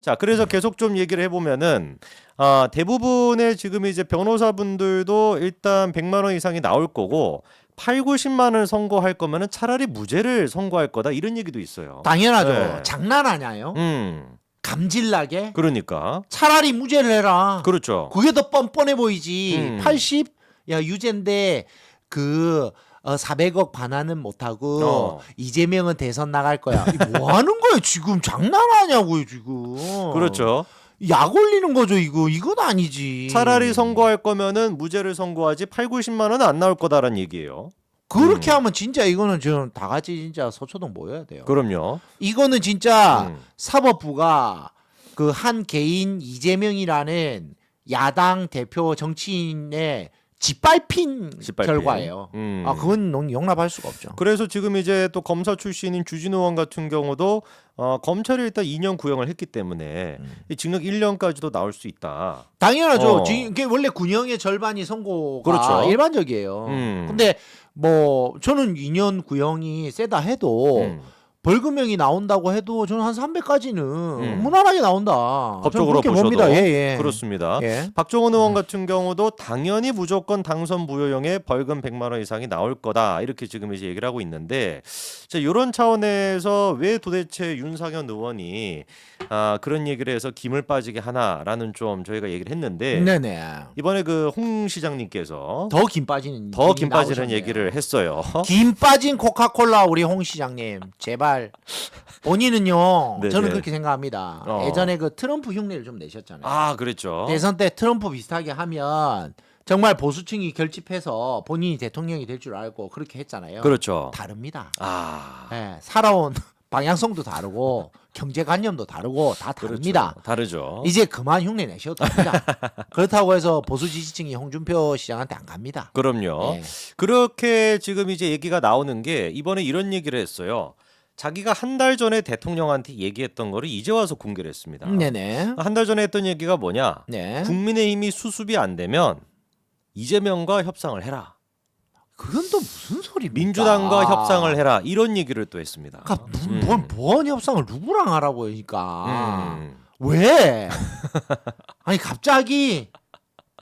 자, 그래서 계속 좀 얘기를 해보면은 아, 대부분의 지금 이제 변호사분들도 일단 100만 원 이상이 나올 거고 8, 90만 원을 선고할 거면은 차라리 무죄를 선고할 거다 이런 얘기도 있어요. 당연하죠. 네. 장난 아니에요. 음, 감질나게 그러니까 차라리 무죄를 해라. 그렇죠. 그게 더 뻔뻔해 보이지. 음. 80? 야 유죄인데 그 어, 400억 반환은 못하고 어. 이재명은 대선 나갈 거야. 이뭐 하는 거야 지금 장난하냐고요 지금. 그렇죠. 약 올리는 거죠 이거. 이건 아니지. 차라리 선고할 거면은 무죄를 선고하지 8, 90만 원은 안 나올 거다라는 얘기예요. 그렇게 음. 하면 진짜 이거는 지금 다 같이 진짜 서초동 모여야 돼요. 그럼요. 이거는 진짜 음. 사법부가 그 한 개인 이재명이라는 야당 대표 정치인의 짓밟힌, 짓밟힌. 결과예요. 음. 아 그건 용- 용납할 수가 없죠. 그래서 지금 이제 또 검사 출신인 주진우 의원 같은 경우도 어, 검찰이 일단 2년 구형을 했기 때문에 음. 이 징역 1년까지도 나올 수 있다. 당연하죠. 어. 이게 원래 군형의 절반이 선고가 그렇죠. 일반적이에요. 음. 근데 뭐 저는 2년 구형이 세다 해도 음. 벌금형이 나온다고 해도 저는 한 300까지는 음. 무난하게 나온다. 법적으로 보셔도 봅니다. 예, 예. 그렇습니다. 예. 박종원 의원 같은 경우도 당연히 무조건 당선 무효형에 벌금 100만 원 이상이 나올 거다 이렇게 지금 이제 얘기를 하고 있는데 자 이런 차원에서 왜 도대체 윤상현 의원이 아, 그런 얘기를 해서 김을 빠지게 하나라는 좀 저희가 얘기를 했는데 네네. 이번에 그 홍 시장님께서 더 김 빠지는 더 김 빠지는 나오셨네요. 얘기를 했어요. 김 빠진 코카콜라 우리 홍 시장님 제발 본인은요 네네. 저는 그렇게 생각합니다 어. 예전에 그 트럼프 흉내를 좀 내셨잖아요 아 그랬죠. 대선 때 트럼프 비슷하게 하면 정말 보수층이 결집해서 본인이 대통령이 될 줄 알고 그렇게 했잖아요 그렇죠. 다릅니다 아 예, 살아온 방향성도 다르고 경제관념도 다르고 다 다릅니다 그렇죠. 다르죠. 이제 그만 흉내 내셔도 됩니다 그렇다고 해서 보수 지지층이 홍준표 시장한테 안 갑니다 그럼요. 예. 그렇게 지금 이제 얘기가 나오는 게 이번에 이런 얘기를 했어요. 자기가 한 달 전에 대통령한테 얘기했던 거를 이제 와서 공개를 했습니다. 네네 한 달 전에 했던 얘기가 뭐냐? 네. 국민의힘이 수습이 안 되면 이재명과 협상을 해라. 그건 또 무슨 소리입니까? 민주당과 협상을 해라. 이런 얘기를 또 했습니다. 그러니까 무- 음. 뭔 보안 협상을 누구랑 하라고 하니까 음. 왜? 아니 갑자기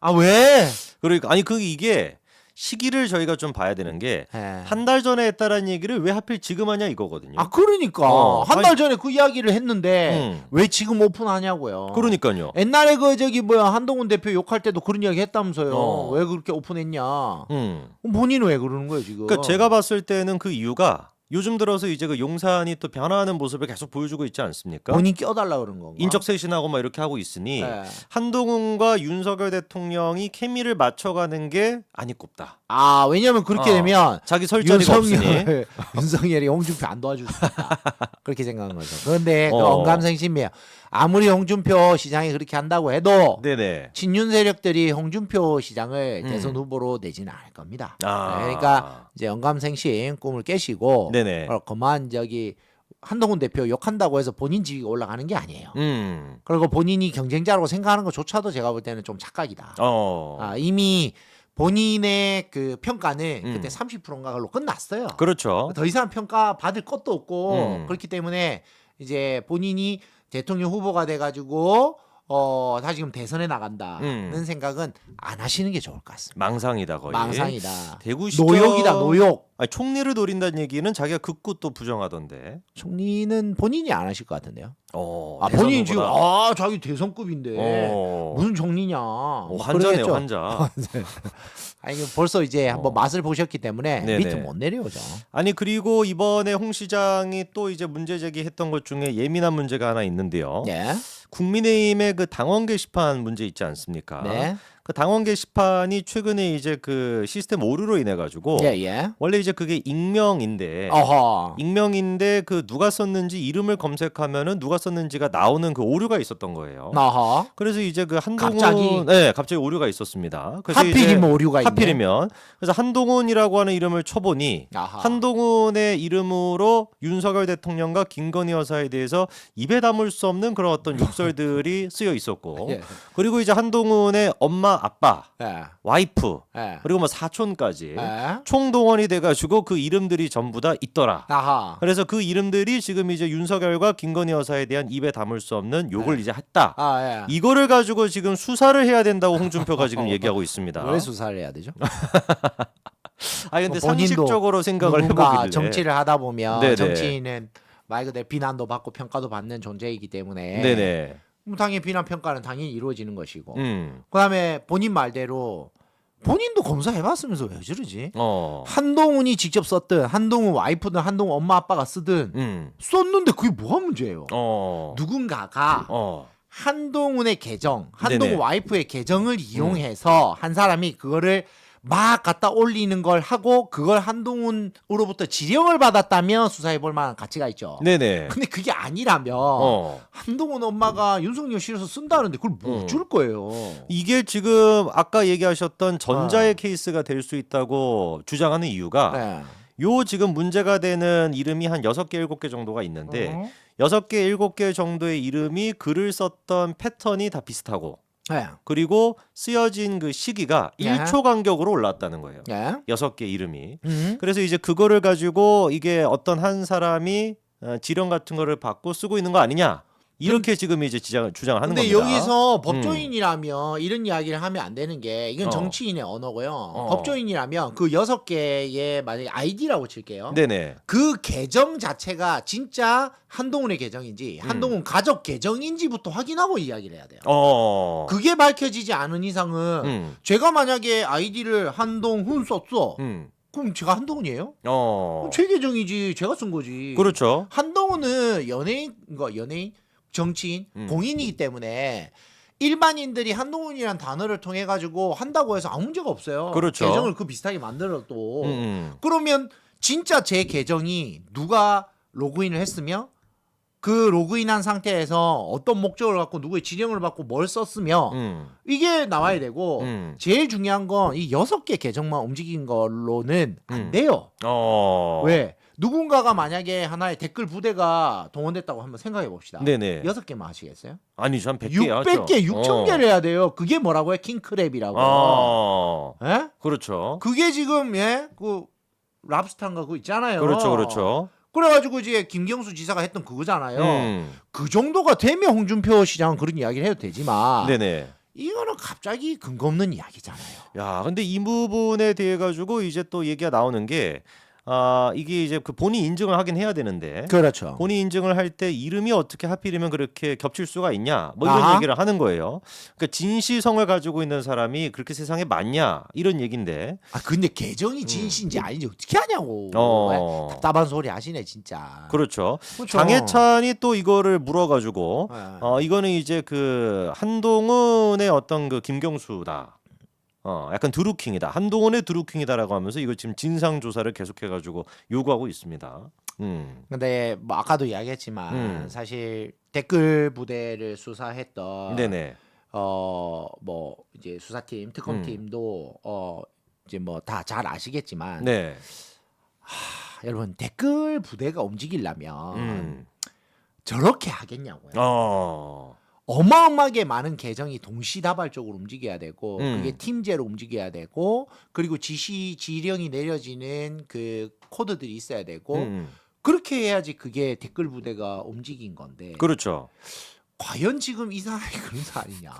아 왜? 그러니까 아니 그 이게 시기를 저희가 좀 봐야 되는 게 한 예. 달 전에 했다라는 얘기를 왜 하필 지금 하냐 이거거든요. 아 그러니까 어, 한 아니- 달 전에 그 이야기를 했는데 음. 왜 지금 오픈하냐고요. 그러니까요. 옛날에 그 저기 뭐야 한동훈 대표 욕할 때도 그런 이야기 했다면서요. 어. 왜 그렇게 오픈했냐? 음. 본인은 왜 그러는 거예요 지금? 그러니까 제가 봤을 때는 그 이유가 요즘 들어서 이제 그 용산이 또 변화하는 모습을 계속 보여주고 있지 않습니까? 본인 껴달라 그런 건가? 인적 쇄신하고 막 이렇게 하고 있으니 예. 한동훈과 윤석열 대통령이 케미를 맞춰가는 게 아니 꼽다. 아 왜냐면 그렇게 어. 되면 자기 설 자리가 없으니. 윤석열, 윤석열이 홍준표 안 도와줄 수 있다. 그렇게 생각한 거죠. 그런데 그 어. 언감생심이에요. 아무리 홍준표 시장이 그렇게 한다고 해도 네네. 친윤 세력들이 홍준표 시장을 음. 대선 후보로 내지는 않을 겁니다. 아. 그러니까 이제 언감생심 꿈을 깨시고 네네. 어, 그만 저기 한동훈 대표 욕한다고 해서 본인 지위가 올라가는 게 아니에요. 음. 그리고 본인이 경쟁자라고 생각하는 것조차도 제가 볼 때는 좀 착각이다. 어. 아, 이미 본인의 그 평가는 음. 그때 30%인가로 끝났어요. 그렇죠. 더 이상 평가 받을 것도 없고 음. 그렇기 때문에 이제 본인이 대통령 후보가 돼가지고 어 다시금 대선에 나간다는 음. 생각은 안 하시는 게 좋을 것 같습니다. 망상이다 거의. 망상이다. 대구 시청 노욕이다 노욕. 아니, 총리를 노린다는 얘기는 자기가 극구 또 부정하던데. 총리는 본인이 안 하실 것 같은데요. 어. 아 본인이 지금 대선 후보다. 아 자기 대선급인데 어. 무슨 총리냐. 어, 뭐 환자네요 그러겠죠. 환자. 아니 벌써 이제 한번 어. 맛을 보셨기 때문에 네네. 밑에 못 내려오죠. 아니 그리고 이번에 홍 시장이 또 이제 문제 제기했던 것 중에 예민한 문제가 하나 있는데요. 네. 국민의힘의 그 당원 게시판 문제 있지 않습니까? 네. 그 당원 게시판이 최근에 이제 그 시스템 오류로 인해 가지고 예 예. 원래 이제 그게 익명인데 어허. 익명인데 그 누가 썼는지 이름을 검색하면은 누가 썼는지가 나오는 그 오류가 있었던 거예요. 어허. 그래서 이제 그 한동훈 갑자기? 네 갑자기 오류가 있었습니다. 그래서 이제 하필이면 오류가 있네. 하필이면 그래서 한동훈이라고 하는 이름을 쳐보니 아하. 한동훈의 이름으로 윤석열 대통령과 김건희 여사에 대해서 입에 담을 수 없는 그런 어떤 시설들이 쓰여 있었고 예. 그리고 이제 한동훈의 엄마 아빠 예. 와이프 예. 그리고 뭐 사촌까지 예. 총동원이 돼가지고 그 이름들이 전부 다 있더라. 아하. 그래서 그 이름들이 지금 이제 윤석열과 김건희 여사에 대한 입에 담을 수 없는 욕을 이제 했다. 아, 예. 이거를 가지고 지금 수사를 해야 된다고 홍준표가 지금 얘기하고 있습니다. 왜 수사를 해야 되죠? 아 근데 뭐 본인도 상식적으로 생각을 누군가 해보길래 정치를 하다 보면 네네. 정치인은 말 그대로 비난도 받고 평가도 받는 존재이기 때문에 네네. 뭐 당연히 비난 평가는 당연히 이루어지는 것이고 음. 그다음에 본인 말대로 본인도 검사해봤으면서 왜 저러지? 어. 한동훈이 직접 썼든 한동훈 와이프든 한동훈 엄마 아빠가 쓰든 음. 썼는데 그게 뭐가 문제예요? 어. 누군가가 어. 한동훈의 계정, 한동훈 네네. 와이프의 계정을 이용해서 한 사람이 그거를 막 갖다 올리는 걸 하고 그걸 한동훈으로부터 지령을 받았다면 수사해 볼 만한 가치가 있죠. 네네. 근데 그게 아니라면 어. 한동훈 엄마가 윤석열 실에서 쓴다는데 그걸 못 어. 줄 거예요. 이게 지금 아까 얘기하셨던 전자의 어. 케이스가 될 수 있다고 주장하는 이유가 네. 요 지금 문제가 되는 이름이 한 여섯 개 일곱 개 정도가 있는데 어. 여섯 개 일곱 개 정도의 이름이 글을 썼던 패턴이 다 비슷하고 네. 그리고 쓰여진 그 시기가 예. 1초 간격으로 올라왔다는 거예요. 네. 여섯 개 이름이. 음. 그래서 이제 그거를 가지고 이게 어떤 한 사람이 어, 지령 같은 거를 받고 쓰고 있는 거 아니냐 이렇게 지금 이제 지장, 주장을 하는 근데 겁니다. 음. 여기서 법조인이라면 이런 이야기를 하면 안 되는 게 이건 어. 정치인의 언어고요. 어. 법조인이라면 그 여섯 개의 만약에 아이디라고 칠게요. 네네. 그 계정 자체가 진짜 한동훈의 계정인지 음. 한동훈 가족 계정인지부터 확인하고 이야기를 해야 돼요. 어. 그게 밝혀지지 않은 이상은 음. 제가 만약에 아이디를 한동훈 썼어. 음. 그럼 제가 한동훈이에요? 어. 그럼 제 계정이지. 제가 쓴 거지. 그렇죠. 한동훈은 연예인, 거 연예인, 정치인, 음. 공인이기 때문에 일반인들이 한동훈이란 단어를 통해 가지고 한다고 해서 아무 문제가 없어요. 그렇죠. 계정을 그 비슷하게 만들어도 음, 음. 그러면 진짜 제 계정이 누가 로그인을 했으며 그 로그인한 상태에서 어떤 목적을 갖고 누구의 지령을 받고 뭘 썼으며 음. 이게 나와야 되고 음. 제일 중요한 건 이 여섯 개 계정만 움직인 걸로는 안 음. 돼요. 어. 왜? 누군가가 만약에 하나의 댓글 부대가 동원됐다고 한번 생각해 봅시다. 네네. 여섯 개만 하시겠어요? 아니죠. 한 100개 하죠. 600개, 6천 어. 개를 해야 돼요. 그게 뭐라고요? 킹크랩이라고. 어. 예? 그렇죠. 그게 지금 예? 그 랍스타인가 그거 있잖아요. 그렇죠. 그렇죠. 그래가지고 이제 김경수 지사가 했던 그거잖아요. 음. 그 정도가 되면 홍준표 시장은 그런 이야기를 해도 되지만 네네. 이거는 갑자기 근거 없는 이야기잖아요. 야, 근데 이 부분에 대해 가지고 이제 또 얘기가 나오는 게 아, 이게 이제 그 본인 인증을 하긴 해야 되는데 그렇죠. 본인 인증을 할 때 이름이 어떻게 하필이면 그렇게 겹칠 수가 있냐 뭐 이런 아하. 얘기를 하는 거예요. 그러니까 진시성을 가지고 있는 사람이 그렇게 세상에 많냐 이런 얘기인데 아 근데 계정이 진실인지 아닌지 어떻게 하냐고. 예? 음. 어 답답한 소리 하시네 진짜. 그렇죠. 그렇죠. 장해찬이 또 이거를 물어가지고 예. 어 이거는 이제 그 한동훈의 어떤 그 김경수다. 어 약간 드루킹이다. 한동훈의 드루킹이다라고 하면서 이거 지금 진상 조사를 계속해 가지고 요구하고 있습니다. 음. 근데 뭐 아까도 이야기했지만 음. 사실 댓글 부대를 수사했던 네네. 어 뭐 이제 수사팀 음. 특검팀도 어 이제 뭐 다 잘 아시겠지만 네. 하, 여러분 댓글 부대가 움직이려면 음. 저렇게 하겠냐고요. 어. 어마어마하게 많은 계정이 동시다발적으로 움직여야 되고 음. 그게 팀제로 움직여야 되고 그리고 지시 지령이 내려지는 그 코드들이 있어야 되고 음. 그렇게 해야지 그게 댓글 부대가 움직인 건데 그렇죠. 과연 지금 이 사람이 그런 사람이냐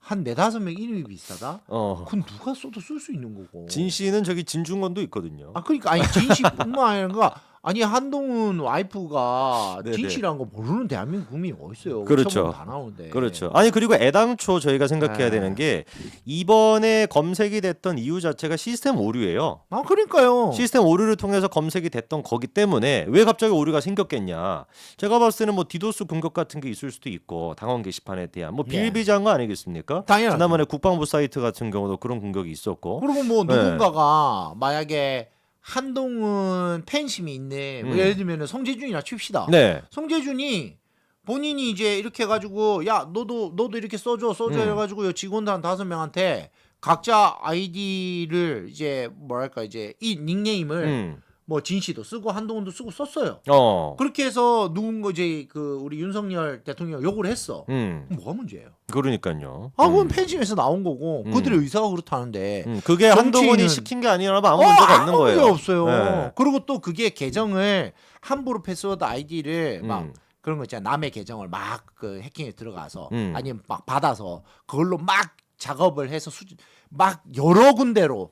한 네다섯 명 이름이 비슷하다 어. 그건 누가 써도 쓸 수 있는 거고 진 씨는 저기 진중권도 있거든요. 아 그러니까 아니 진씨뿐만 아니라 아니 한동훈 와이프가 네네. 진씨라는 거 모르는 대한민국 국민이 어딨어요 그렇죠. 다 나오는데 그렇죠. 아니 그리고 애당초 저희가 생각해야 네. 되는 게 이번에 검색이 됐던 이유 자체가 시스템 오류예요. 아 그러니까요 시스템 오류를 통해서 검색이 됐던 거기 때문에 왜 갑자기 오류가 생겼겠냐. 제가 봤을 때는 뭐 디도스 공격 같은 게 있을 수도 있고 당원 게시판에 대한 뭐 예. 비일비재한 거 아니겠습니까? 당연하죠. 지난번에 국방부 사이트 같은 경우도 그런 공격이 있었고. 그리고 뭐 네. 누군가가 만약에 한동훈 팬심이 있는 뭐 음. 예를 들면 성재준이나 칩시다. 네. 성재준이 본인이 이제 이렇게 해가지고 야 너도 너도 이렇게 써줘 써줘 음. 해가지고 직원들 한 다섯 명한테 각자 아이디를 이제 뭐랄까 이제 이 닉네임을 음. 뭐 진씨도 쓰고 한동훈도 쓰고 썼어요. 어. 그렇게 해서 누군가 이제 그 우리 윤석열 대통령 욕을 했어. 음. 뭐가 문제예요? 그러니까요. 아, 음. 그건 팬심에서 나온 거고 음. 그들의 의사가 그렇다는데 음, 그게 정치인은- 한동훈이 시킨 게 아니라면 아무 어, 문제가 없는 아무 거예요. 문제 없어요. 네. 그리고 또 그게 계정을 함부로 패스워드 아이디를 막 음. 그런 거 있잖아. 남의 계정을 막 그 해킹에 들어가서 음. 아니면 막 받아서 그걸로 막 작업을 해서 수, 막 여러 군데로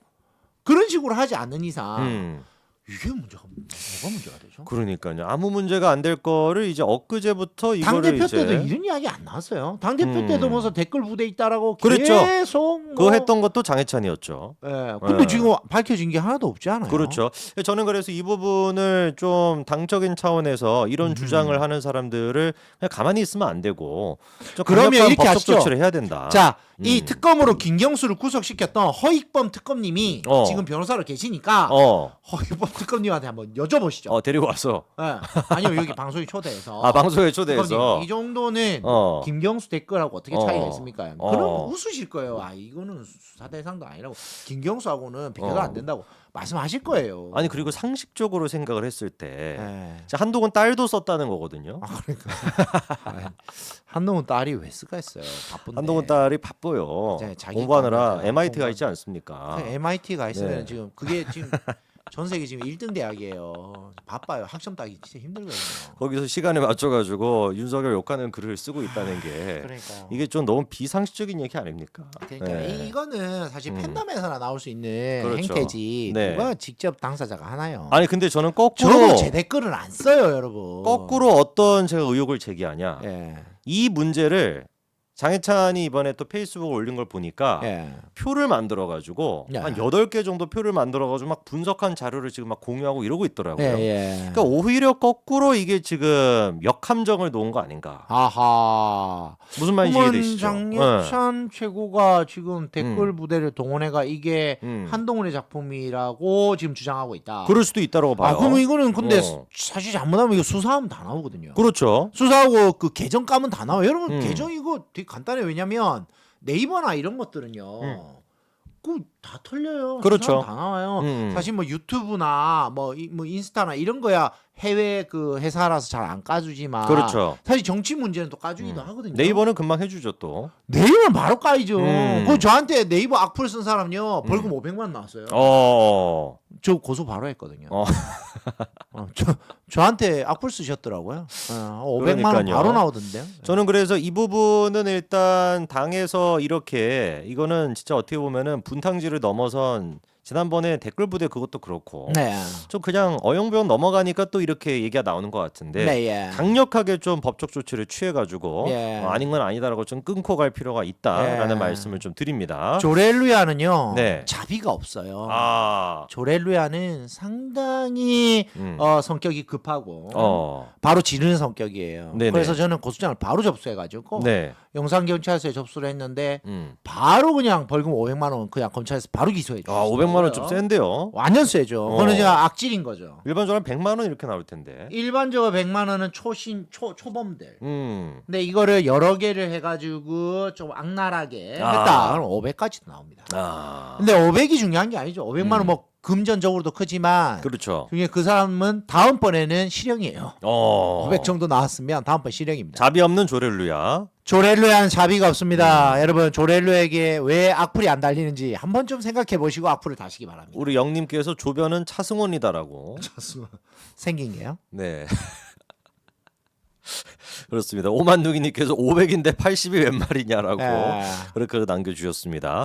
그런 식으로 하지 않는 이상 음. 이게 문제가 뭐가 문제가 되죠? 그러니까요. 아무 문제가 안 될 거를 이제 엊그제부터 당 이거를 대표 이제 때도 이런 이야기 안 나왔어요. 당 대표 음. 때도 무슨 댓글 부대 있다라고 그랬죠. 계속 뭐, 그거 했던 것도 장해찬이었죠. 예. 근데 예. 지금 밝혀진 게 하나도 없지 않아요? 그렇죠. 저는 그래서 이 부분을 좀 당적인 차원에서 이런 음. 주장을 하는 사람들을 그냥 가만히 있으면 안 되고 좀 그러면 강력한 이렇게 법적 하시죠. 조치를 해야 된다. 자, 이 음. 특검으로 김경수를 구속시켰던 허익범 특검님이 어. 지금 변호사로 계시니까 어, 허익범 특검님한테 한번 여쭤보시죠. 어 데리고 와서 예. 아니요 여기 방송에 초대해서. 아 방송에 특검님, 초대해서 이 정도는 어. 김경수 댓글하고 어떻게 어. 차이가 있습니까? 어. 그럼 웃으실 거예요. 아 이거는 수사 대상도 아니라고 김경수하고는 비교가 어. 안 된다고 말씀하실 거예요. 아니 그리고 상식적으로 생각을 했을 때 예. 자, 한동훈 딸도 썼다는 거거든요. 아 그러니까 아이, 한동훈 딸이 왜 쓰가 했어요. 바쁜데. 한동훈 딸이 바 빠요. 네, 자기 공부하느라 과는 MIT가 공부하는- 있지 않습니까? MIT가 있으면 네. 지금 그게 지금 전 세계 지금 1등 대학이에요. 바빠요. 학점 따기 진짜 힘들거든요. 거기서 시간에 맞춰가지고 윤석열 욕하는 글을 쓰고 있다는 게 그러니까 이게 좀 너무 비상식적인 얘기 아닙니까? 그러니까 네. 이- 이거는 사실 음. 팬덤에서나 나올 수 있는 그렇죠. 행태지 네. 누가 직접 당사자가 하나요? 아니 근데 저는 거꾸로 저도 제 댓글은 안 써요, 여러분. 거꾸로 어떤 제가 의혹을 제기하냐 예. 이 문제를 장해찬이 이번에 또 페이스북에 올린 걸 보니까 예. 표를 만들어 가지고 야. 한 여덟 개 정도 표를 만들어 가지고 막 분석한 자료를 지금 막 공유하고 이러고 있더라고요. 예, 예. 그러니까 오히려 거꾸로 이게 지금 역함정을 놓은 거 아닌가? 아하. 무슨 말인지 이해되시죠? 장예찬 최고가 지금 댓글 음. 부대를 동원해가 이게 음. 한동훈의 작품이라고 지금 주장하고 있다. 그럴 수도 있다고 봐요. 아, 그러면 이거는 근데 어. 사실 잘못하면 이거 수사하면 다 나오거든요. 그렇죠. 수사하고 그 계정 까면 다 나와요. 여러분 음. 계정 이거 되게 간단해요. 왜냐면 네이버나 이런 것들은요. 음. 그 다 털려요. 그렇죠. 다 나와요. 음. 사실 뭐 유튜브나 뭐, 이- 뭐 인스타나 이런 거야 해외 그 회사라서 잘 안 까주지만 그렇죠. 사실 정치 문제는 또 까주기도 음. 하거든요. 네이버는 금방 해주죠 또. 네이버는 바로 까이죠. 음. 그 저한테 네이버 악플 쓴 사람요 벌금 500만 원 나왔어요. 어. 저 고소 바로 했거든요. 어. 어, 저 저한테 악플 쓰셨더라고요. 어, 500만 원 그러니까요. 바로 나오던데요. 저는 그래서 이 부분은 일단 당에서 이렇게 이거는 진짜 어떻게 보면은 분탕질 을 넘어선 지난번에 댓글 부대 그것도 그렇고 네. 좀 그냥 어영부영 넘어가니까 또 이렇게 얘기가 나오는 것 같은데 네, 예. 강력하게 좀 법적 조치를 취해가지고 예. 어, 아닌 건 아니다라고 좀 끊고 갈 필요가 있다라는 예. 말씀을 좀 드립니다. 조렐루야는요 네. 자비가 없어요. 아, 조렐루야는 상당히 음. 어, 성격이 급하고 어, 바로 지르는 성격이에요. 네네. 그래서 저는 고소장을 바로 접수해가지고 네, 영상 경찰서에 접수를 했는데 음. 바로 그냥 벌금 500만 원 그냥 검찰에서 바로 기소해 줬어요. 아, 500만 원 좀 센데요. 완전 세죠. 어. 그거는 제가 악질인 거죠. 일반적으로 100만 원 이렇게 나올 텐데. 일반적으로 100만 원은 초신 초 초범들. 음. 근데 이거를 여러 개를 해가지고 좀 악랄하게 아. 했다. 그럼 500까지도 나옵니다. 아, 근데 500이 중요한 게 아니죠. 500만 원 음. 뭐 금전적으로도 크지만 그렇죠. 중에 그 사람은 다음번에는 실형이에요. 어, 500 정도 나왔으면 다음번 실형입니다. 자비 없는 조렐루야. 조렐루에는 자비가 없습니다. 음. 여러분 조렐루에게 왜 악플이 안 달리는지 한번 좀 생각해 보시고 악플을 다시기 바랍니다. 우리 영님께서 조변은 차승원이다라고. 생긴 게요. 네. 그렇습니다. 오만누기님께서 500인데 80이 웬 말이냐라고 예. 그렇게 남겨주셨습니다.